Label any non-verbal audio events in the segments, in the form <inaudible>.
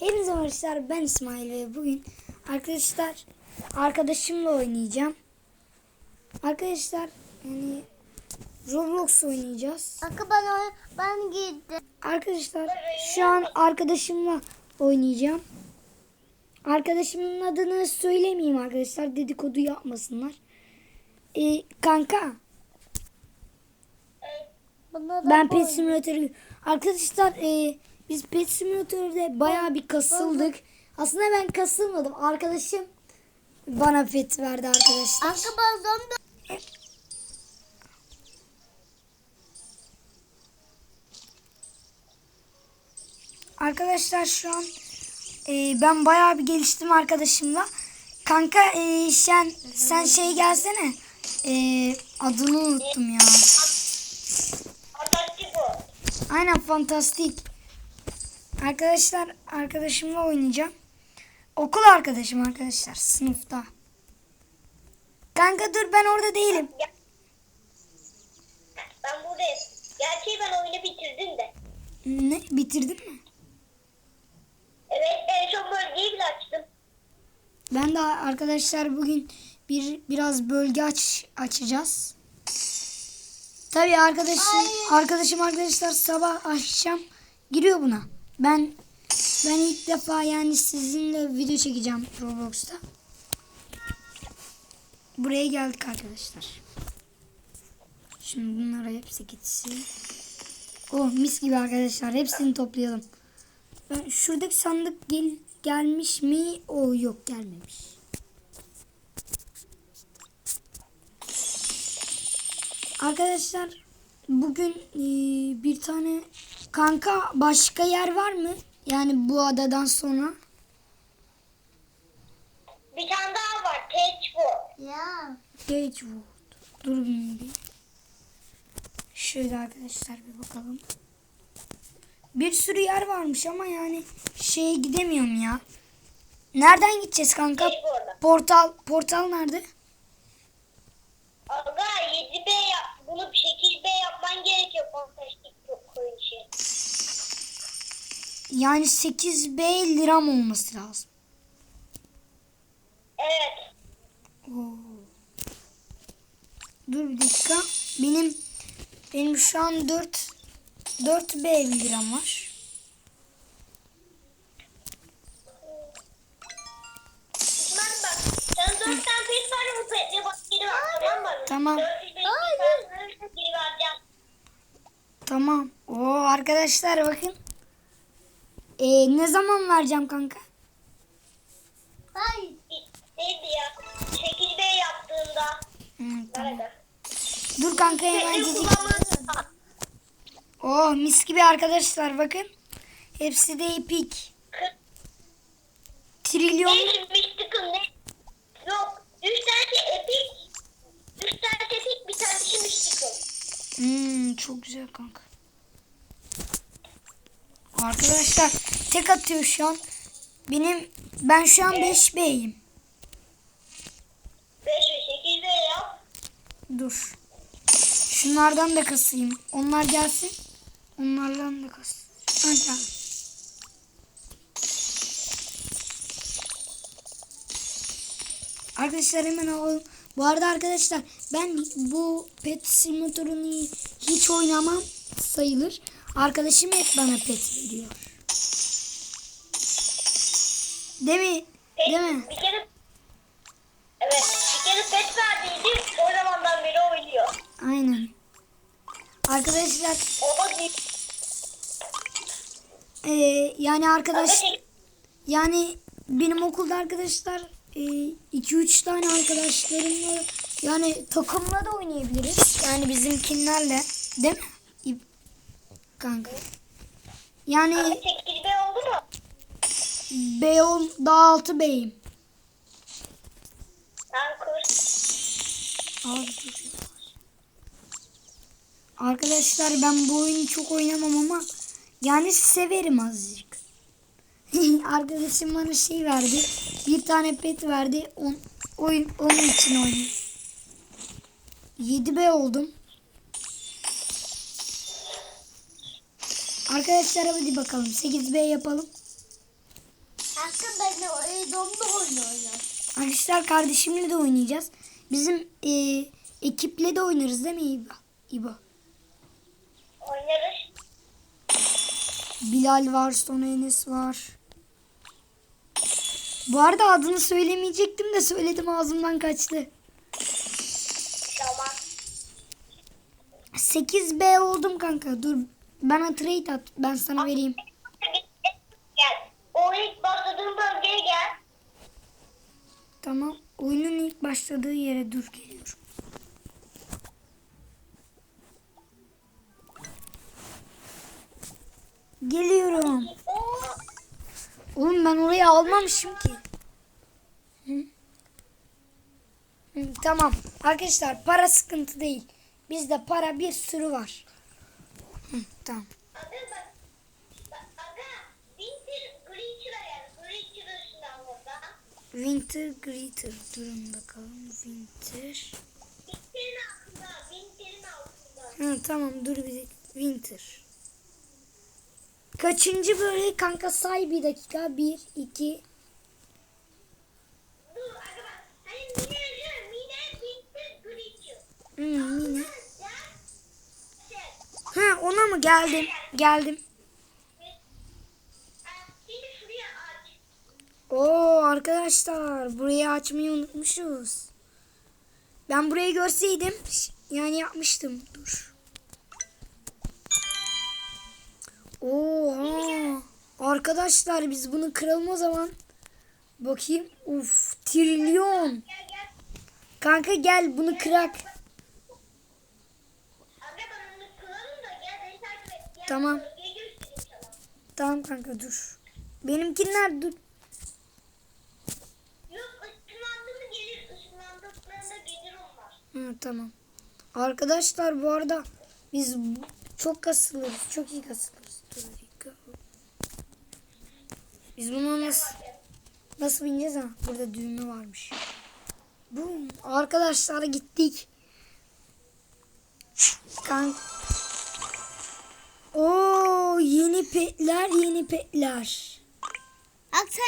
Hepinize arkadaşlar ben İsmail ve bugün arkadaşlar arkadaşımla oynayacağım. Arkadaşlar yani Roblox oynayacağız. Kanka ben ben gittim. Arkadaşlar şu an arkadaşımla oynayacağım. Arkadaşımın adını söylemeyeyim arkadaşlar dedikodu yapmasınlar. Ee, kanka da Ben. Pet Simulator'ı arkadaşlar e, biz Pet Simulator'da bayağı bir kasıldık. Aslında ben kasılmadım. Arkadaşım bana pet verdi arkadaşlar. Kanka ben zombi. Arkadaşlar şu an e, ben bayağı bir geliştim arkadaşımla. Kanka e, sen sen şey gelsene. E, adını unuttum ya. Aynen fantastik. Arkadaşlar arkadaşımla oynayacağım. Okul arkadaşım arkadaşlar sınıfta. Kanka dur ben orada değilim. Ben buradayım. Gerçi ben oyunu bitirdim de. Ne bitirdin mi? Evet en son bölgeyi bile açtım. Ben de arkadaşlar bugün bir biraz bölge aç açacağız. Tabii arkadaşım arkadaşım arkadaşlar sabah akşam giriyor buna. Ben ben ilk defa yani sizinle video çekeceğim Roblox'ta. Buraya geldik arkadaşlar. Şimdi bunlara hepsi gitsin. Oh mis gibi arkadaşlar. Hepsini toplayalım. Şuradaki sandık gel, gelmiş mi? O yok gelmemiş. Arkadaşlar bugün e, bir tane kanka başka yer var mı? Yani bu adadan sonra. Bir tane daha var. Bu. Ya. Gagewood. Dur bir. Şöyle arkadaşlar bir bakalım. Bir sürü yer varmış ama yani şeye gidemiyorum ya. Nereden gideceğiz kanka? Portal portal nerede? Aga 7B yap. Bunu 8B yapman gerekiyor fantastik yok koyun şey. Yani 8B liram olması lazım. Evet. Oo. Dur bir dakika. Benim benim şu an 4 4B liram var. İsmail bak. Sen 4 tane pet var bu petle bak geri ver tamam mı? Tamam. 400 Hayır. Geri vereceğim. Tamam. Oo arkadaşlar bakın. Ee, ne zaman vereceğim kanka? Hayır. Neydi ya? 8B yaptığında. Tamam. Nerede? Dur kanka hemen kullanman Oh mis gibi arkadaşlar bakın. Hepsi de epik. Trilyon. Ne Mystical ne? Yok. Üç tane epic. Üç tane epic bir tanesi Mystical. Hmm, çok güzel kanka. Arkadaşlar tek atıyor şu an. Benim ben şu an 5B'yim. 5 ve 8 de yap. Dur. Şunlardan da kasayım. Onlar gelsin. Onlardan da kas. Ha, tamam. Arkadaşlar hemen alalım. Bu arada arkadaşlar ben bu pet simülatörünü hiç oynamam sayılır. Arkadaşım hep bana pet veriyor. Değil mi? Değil mi? Bir kere Evet. Bir kere pet verdiydi. O zamandan beri oynuyor. Aynen. Arkadaşlar eee, yani arkadaş Yani benim okulda arkadaşlar 2-3 tane arkadaşlarımla yani takımla da oynayabiliriz. Yani bizimkinlerle. Değil mi? Kanka. Yani 8 B oldu mu? B10 daha 6 B'yim. Ben. Abi ya. Arkadaşlar ben bu oyunu çok oynamam ama yani severim azıcık. <laughs> Arkadaşım bana şey verdi. Bir tane pet verdi. On, oyun, onun için oynuyorum. 7B oldum. Arkadaşlar hadi bakalım 8B yapalım. Ben de oynuyorum. Arkadaşlar kardeşimle de oynayacağız. Bizim e, ekiple de oynarız değil mi İbo? İbo. Oynarız. Bilal var, sonra Enes var. Bu arada adını söylemeyecektim de söyledim ağzımdan kaçtı. Tamam. 8B oldum kanka. Dur bana trade at. Ben sana vereyim. Gel. O ilk başladığın bölgeye gel. Tamam. Oyunun ilk başladığı yere dur geliyorum. Geliyorum. Oğlum ben orayı almamışım ki. Hı? Hı, tamam. Arkadaşlar para sıkıntı değil. Bizde para bir sürü var. Hı, tamam. Winter Greeter. Durun bakalım. Winter. Winter'in altında. Winter'in altında. Hı, tamam dur bir dakika. Winter. Kaçıncı böyle kanka say bir dakika. Bir, iki. Dur aga bak. Hani Mine arıyor. Mine Winter Glitcher. Hı, yine. Gel. Şey. Ha ona mı geldim? Geldim. Oo arkadaşlar burayı açmayı unutmuşuz. Ben burayı görseydim yani yapmıştım. Dur. Oha. Arkadaşlar biz bunu kıralım o zaman. Bakayım. Uf trilyon. Kanka gel bunu kırak. Aga ben onu kırarım da gel beni takip et. Gel, Tamam. Tamam kanka dur. Benimkiler dur. Hı, tamam. Arkadaşlar bu arada biz çok kasılırız. Çok iyi kasılırız. Dur bir dakika. Biz bunu nasıl nasıl bineceğiz ha? Burada düğme varmış. Bu arkadaşlar gittik. Kan Oo yeni petler yeni petler. Bak sen.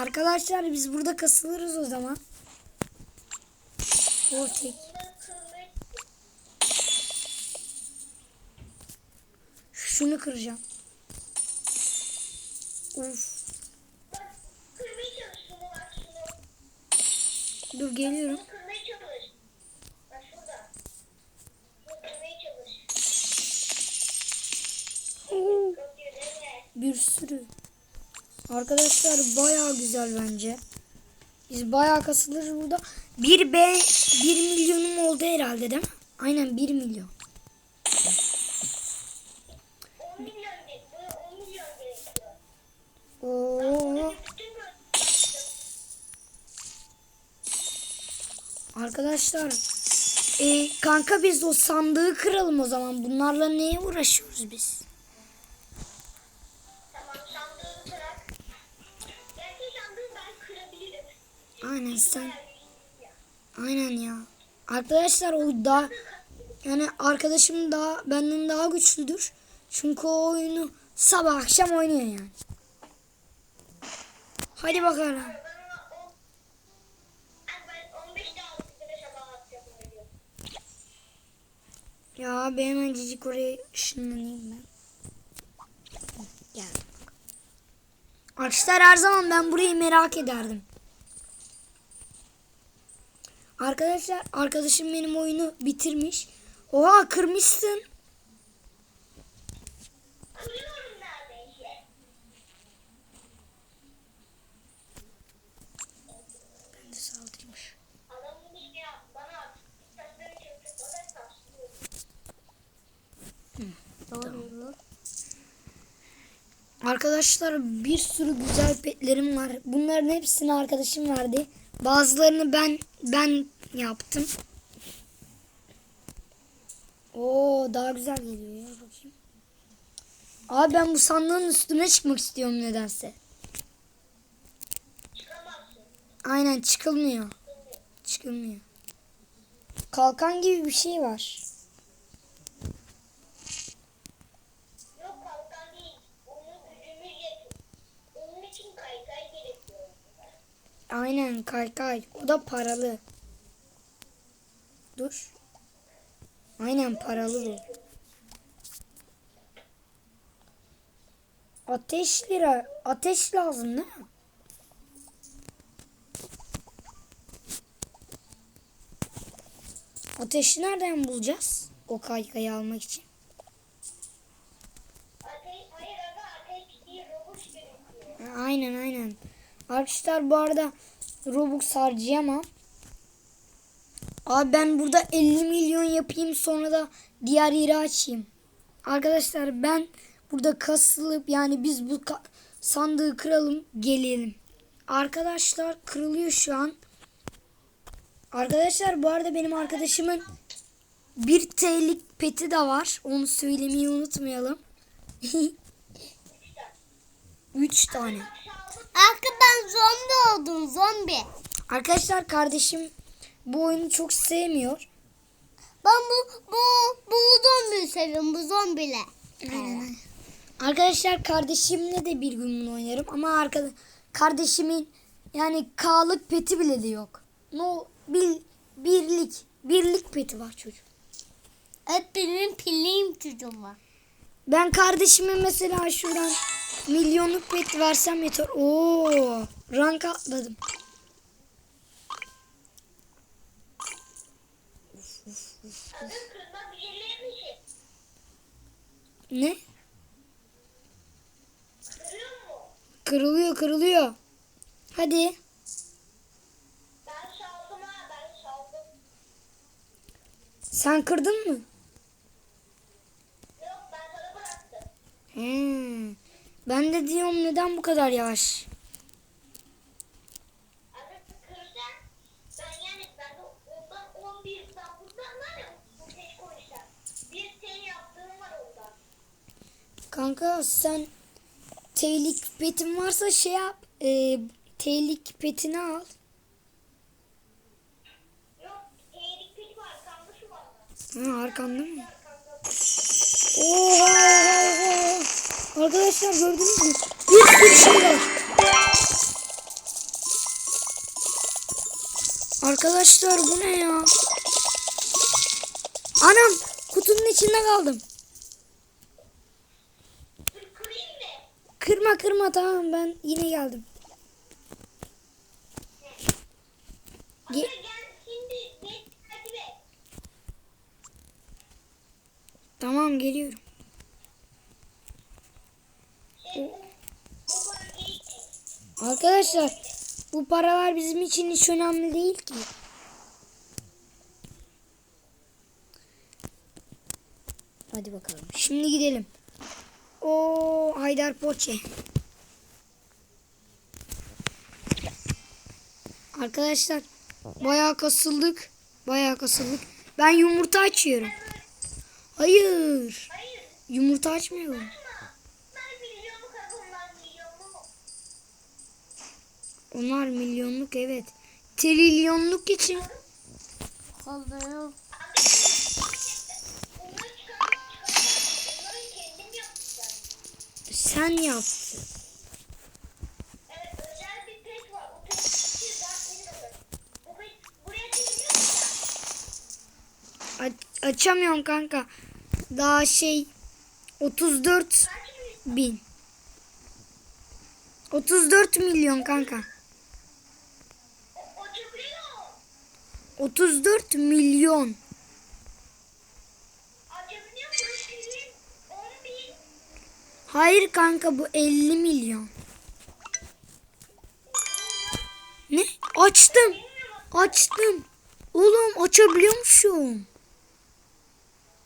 Arkadaşlar biz burada kasılırız o zaman. O tek. Bunları kırmaya Şunu kıracağım. Şunu. Dur geliyorum. Bir sürü. Arkadaşlar baya güzel bence. Biz baya kasılırız burada. 1 B 1 milyonum oldu herhalde değil mi? Aynen 1 milyon. 10 milyon. Buraya 10 milyon Arkadaşlar e, kanka biz o sandığı kıralım o zaman. Bunlarla neye uğraşıyoruz biz? Aynen sen. Aynen ya. Arkadaşlar o da yani arkadaşım daha benden daha güçlüdür. Çünkü o oyunu sabah akşam oynuyor yani. Hadi bakalım. Ben ona 10 ben 15 daha altı sabah atacağım diyor. Ya ben hemen cicik oraya ışınlanayım ben. Gel. Arkadaşlar her zaman ben burayı merak ederdim. Arkadaşlar arkadaşım benim oyunu bitirmiş. Oha kırmışsın. Arkadaşlar bir sürü güzel petlerim var. Bunların hepsini arkadaşım verdi. Bazılarını ben ben yaptım. Oo daha güzel geliyor ya bakayım. Abi ben bu sandığın üstüne çıkmak istiyorum nedense. Aynen çıkılmıyor. Çıkılmıyor. Kalkan gibi bir şey var. Yok kalkan değil. Onun gücümüz yetiyor. Aynen kaykay. O da paralı. Dur. Aynen paralı bu. Ateş lira. Ateş lazım değil mi? Ateşi nereden bulacağız? O kaykayı almak için. Ateş, hayır aga ateş değil robot gerekiyor. Ha, Aynen aynen. Arkadaşlar bu arada Robux harcayamam. Abi ben burada 50 milyon yapayım sonra da diğer yeri açayım. Arkadaşlar ben burada kasılıp yani biz bu sandığı kıralım gelelim. Arkadaşlar kırılıyor şu an. Arkadaşlar bu arada benim arkadaşımın bir TL'lik peti de var. Onu söylemeyi unutmayalım. <laughs> 3 tane. Arka ben zombi oldum zombi. Arkadaşlar kardeşim bu oyunu çok sevmiyor. Ben bu bu bu zombiyi seviyorum bu zombiyle. Arkadaşlar kardeşimle de bir gün bunu oynarım ama arka, kardeşimin yani K'lık peti bile de yok. No bil, birlik birlik peti var çocuk. Evet benim pillim çocuğum var. Ben kardeşime mesela şuradan milyonluk pet versem yeter. Oo, rank atladım. Adı kırma bilirlermişim. Ne? Kırıyor mu? Kırılıyor kırılıyor. Hadi. Çaldım. Sen kırdın mı? Yok ben sana bıraktım. He. Ben de diyorum neden bu kadar yavaş? Adı kırsan ben yani ben de ondan 11 ben buradan var ya bu tek koymuşlar. Bir senin yaptığın var ondan. Kanka sen telik petin varsa şey yap. E, telik petini al. Yok eğrik pil var kanlı şu var. Ha, arkanda mı? Arkamda. Oha! Arkadaşlar gördünüz mü? Bir sürü şey var. Arkadaşlar bu ne ya? Anam kutunun içinde kaldım. Kırma kırma tamam ben yine geldim. Ge-. Tamam geliyorum. Şey, bu, bu bölgeyi Arkadaşlar bu paralar bizim için hiç önemli değil ki. Hadi bakalım. Şimdi gidelim. O Haydar Poçe. Arkadaşlar bayağı kasıldık. Bayağı kasıldık. Ben yumurta açıyorum. Hayır. Yumurta açmıyorum. Onlar milyonluk evet. Trilyonluk için Kaldırıyorum. Sen yaptın. Evet özel bir pet var. O pet için zaten alır. Bu pet buraya çekiliyor mu? A- açamıyorum kanka. Daha şey 34 Kaç milyon? bin. 34 milyon kanka. O, o çekiliyor. 34 milyon. Açabiliyor mu? Senin 10 bin. Hayır kanka bu 50 milyon. Ne? Açtım. Açtım. Oğlum açabiliyormuşum.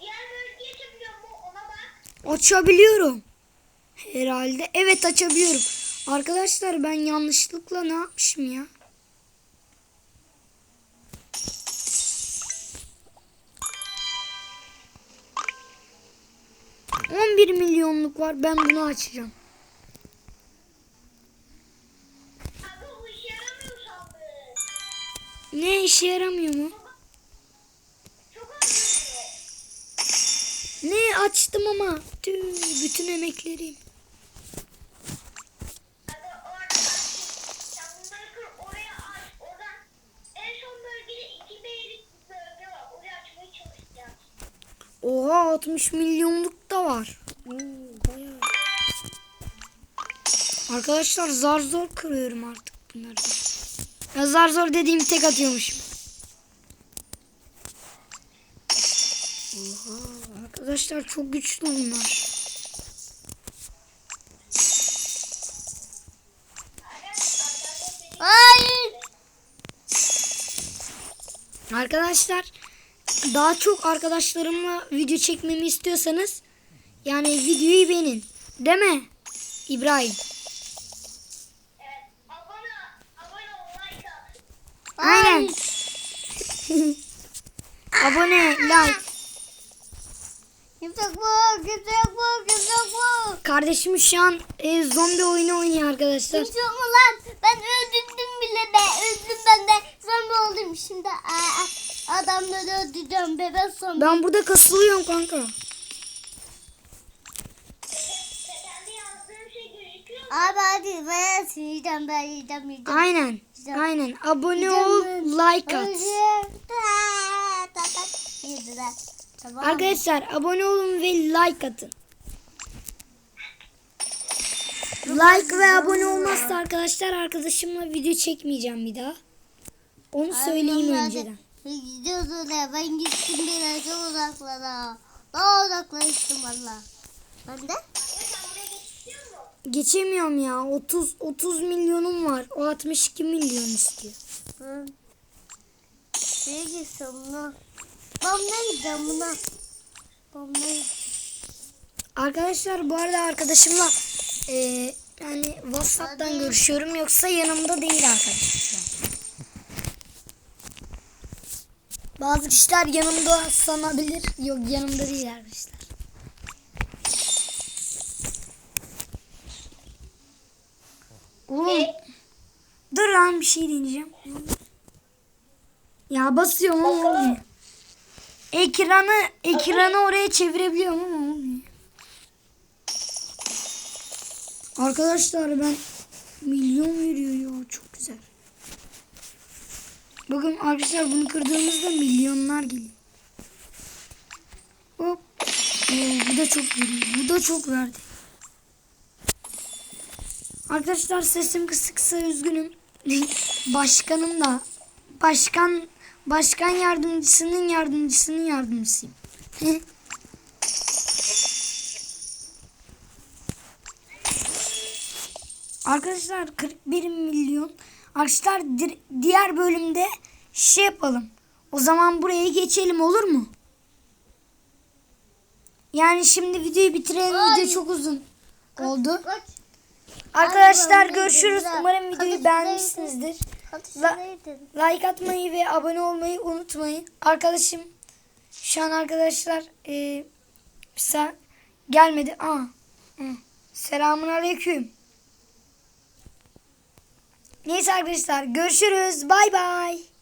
Diğer bölgeye çekiliyor mu? Ona bak. Açabiliyorum. Herhalde. Evet açabiliyorum. Arkadaşlar ben yanlışlıkla ne yapmışım ya? On bir milyonluk var. Ben bunu açacağım. Ne işe yaramıyor mu? Ne açtım ama. Tüh, bütün emeklerim. Hadi orada bak. Sen bunları kır oraya 60 milyonluk da var. Arkadaşlar zar zor kırıyorum artık bunları. Ya zar zor dediğim tek atıyormuşum. Oha, arkadaşlar çok güçlü bunlar. Hayır. Arkadaşlar daha çok arkadaşlarımla video çekmemi istiyorsanız yani videoyu beğenin. Değil mi? İbrahim. Evet. Abone, <laughs> abone like. Aynen. Abone, like. Kimse bu, kimse bu, kimse bu. Kardeşim şu an e, zombi oyunu oynuyor arkadaşlar. Mu lan? Ben öldürdüm bile be. Öldüm ben de. Zombi oldum şimdi. Aa, adamları öldüreceğim. Bebek zombi. Ben burada kasılıyorum kanka. Abi hadi ben yiyeceğim ben yiyeceğim yiyeceğim. Aynen. Güzel. Aynen. Abone ol, like at. Tamam. Arkadaşlar abone olun ve like atın. Like ve abone olmazsa arkadaşlar arkadaşımla video çekmeyeceğim bir daha. Onu söyleyeyim önceden. Gidiyoruz oraya. Ben gittim biraz uzaklara. Daha uzaklaştım valla. Ben de. Geçemiyorum ya. 30 30 milyonum var. O 62 milyon istiyor. Hı. Şeye gitsem buna. Ben ne gideceğim buna? Gideceğim? Arkadaşlar bu arada arkadaşımla e, yani WhatsApp'tan Hadi. görüşüyorum yoksa yanımda değil arkadaşlar. Bazı kişiler yanımda sanabilir. Yok yanımda değil arkadaşlar. Oğlum dur lan bir şey deneyeceğim. Ya basıyorum ama olmuyor. Ekranı ekranı oraya çevirebiliyorum ama olmuyor. Arkadaşlar ben milyon veriyor ya çok. Bakın arkadaşlar bunu kırdığımızda milyonlar geliyor. Hop. Oo, bu da çok veriyor. Bu da çok verdi. Arkadaşlar sesim kısıksa üzgünüm. <laughs> Başkanım da başkan başkan yardımcısının yardımcısının yardımcısıyım. <laughs> Arkadaşlar 41 milyon. Arkadaşlar diğer bölümde şey yapalım. O zaman buraya geçelim olur mu? Yani şimdi videoyu bitirelim. Ay. Video çok uzun oldu. Kaç. Arkadaşlar görüşürüz. bakalım. Umarım videoyu beğenmişsinizdir. La-. Like atmayı ve abone olmayı unutmayın. Arkadaşım şu an arkadaşlar e, gelmedi. Aa. Selamun aleyküm. Neyse arkadaşlar görüşürüz. Bay bay.